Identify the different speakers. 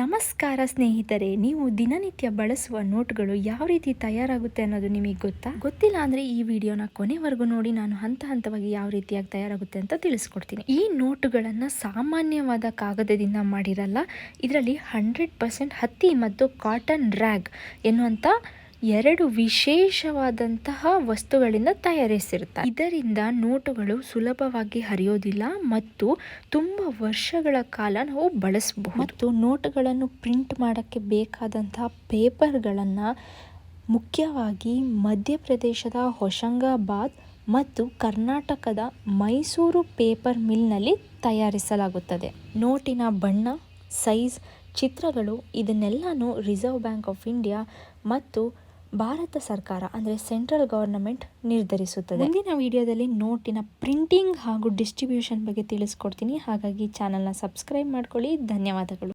Speaker 1: ನಮಸ್ಕಾರ ಸ್ನೇಹಿತರೆ, ನೀವು ದಿನನಿತ್ಯ ಬಳಸುವ ನೋಟ್ಗಳು ಯಾವ ರೀತಿ ತಯಾರಾಗುತ್ತೆ ಅನ್ನೋದು ನಿಮಗೆ ಗೊತ್ತಾ? ಗೊತ್ತಿಲ್ಲ ಅಂದರೆ ಈ ವಿಡಿಯೋನ ಕೊನೆವರೆಗೂ ನೋಡಿ, ನಾನು ಹಂತ ಹಂತವಾಗಿ ಯಾವ ರೀತಿಯಾಗಿ ತಯಾರಾಗುತ್ತೆ ಅಂತ ತಿಳಿಸ್ಕೊಡ್ತೀನಿ. ಈ ನೋಟುಗಳನ್ನು ಸಾಮಾನ್ಯವಾದ ಕಾಗದದಿಂದ ಮಾಡಿರಲ್ಲ, ಇದರಲ್ಲಿ ಹಂಡ್ರೆಡ್ ಪರ್ಸೆಂಟ್ ಹತ್ತಿ ಮತ್ತು ಕಾಟನ್ ರ್ಯಾಗ್ ಎನ್ನುವಂಥ ಎರಡು ವಿಶೇಷವಾದಂತಹ ವಸ್ತುಗಳಿಂದ ತಯಾರಿಸಿರುತ್ತಾರೆ. ಇದರಿಂದ ನೋಟುಗಳು ಸುಲಭವಾಗಿ ಹರಿಯೋದಿಲ್ಲ ಮತ್ತು ತುಂಬ ವರ್ಷಗಳ ಕಾಲ ನಾವು ಬಳಸಬಹುದು. ಮತ್ತು ನೋಟುಗಳನ್ನು ಪ್ರಿಂಟ್ ಮಾಡೋಕ್ಕೆ ಬೇಕಾದಂತಹ ಪೇಪರ್ಗಳನ್ನು ಮುಖ್ಯವಾಗಿ ಮಧ್ಯಪ್ರದೇಶದ ಹೊಶಂಗಾಬಾದ್ ಮತ್ತು ಕರ್ನಾಟಕದ ಮೈಸೂರು ಪೇಪರ್ ಮಿಲ್ನಲ್ಲಿ ತಯಾರಿಸಲಾಗುತ್ತದೆ. ನೋಟಿನ ಬಣ್ಣ, ಸೈಜ್, ಚಿತ್ರಗಳು ಇದನ್ನೆಲ್ಲನೂ ರಿಸರ್ವ್ ಬ್ಯಾಂಕ್ ಆಫ್ ಇಂಡಿಯಾ ಮತ್ತು ಭಾರತ ಸರ್ಕಾರ, ಅಂದರೆ ಸೆಂಟ್ರಲ್ ಗವರ್ನಮೆಂಟ್ ನಿರ್ಧರಿಸುತ್ತದೆ. ಮುಂದಿನ ವಿಡಿಯೋದಲ್ಲಿ ನೋಟಿನ ಪ್ರಿಂಟಿಂಗ್ ಹಾಗೂ ಡಿಸ್ಟ್ರಿಬ್ಯೂಷನ್ ಬಗ್ಗೆ ತಿಳಿಸ್ಕೊಡ್ತೀನಿ. ಹಾಗಾಗಿ ಚಾನಲ್ನ ಸಬ್ಸ್ಕ್ರೈಬ್ ಮಾಡ್ಕೊಳ್ಳಿ. ಧನ್ಯವಾದಗಳು.